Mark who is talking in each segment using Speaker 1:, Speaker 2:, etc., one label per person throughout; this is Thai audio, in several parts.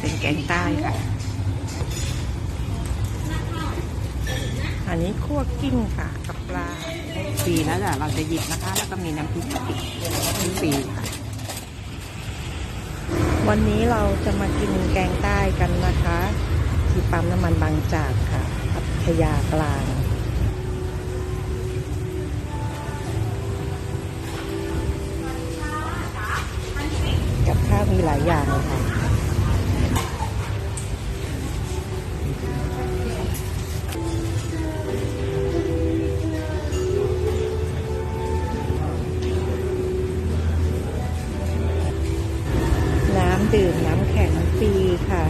Speaker 1: เป็นแกงใต้ค่ะ อันนี้คั่วกิ้งค่ะกับปลาฟรีแล้วเดี๋ยวเราจะหยิบนะคะ แล้วก็มีน้ำพริกกะปิฟรีค่ะ วันนี้เราจะมากินแกงใต้กันนะคะ ที่ปั๊มน้ำมันบางจากค่ะพัทยากลางกับข้าวมีหลายอย่างเลยค่ะ ดื่มน้ำแข็งฟรีค่ะ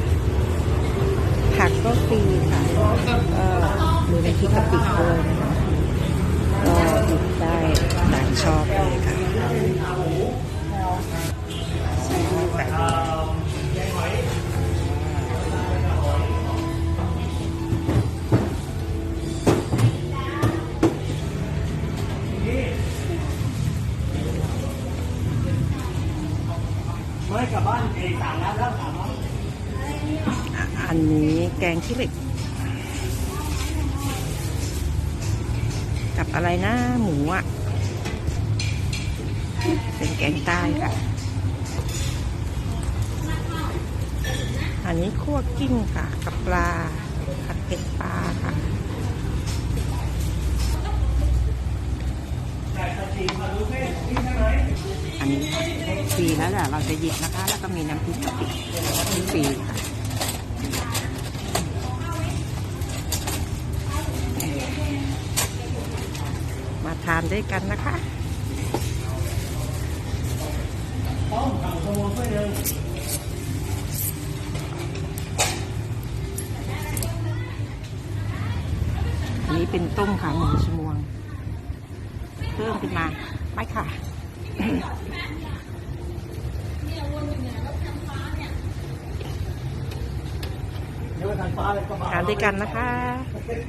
Speaker 1: ผักก็ฟรีค่ะก็มีน้ำพริกกะปิด้วย เมื่อะอันนี้แกงขี้เหล็ก กับอะไรนะ หมูอะ เป็นแกงใต้ค่ะ อันนี้คั่วกิ้งค่ะ กับปลาผัดเผ็ดปลาค่ะอันนี้ รีแล้วเดี๋ยเราจะหยิบนะคะ แล้วก็มีน้ำพริกกะปิฟรีค่ะมาทานด้วยกันนะคะอันนี้เป็นต้มขาหมูชมวง เพิ่มขึ้นมา ไม่ค่ะ ทานด้วยกันนะคะ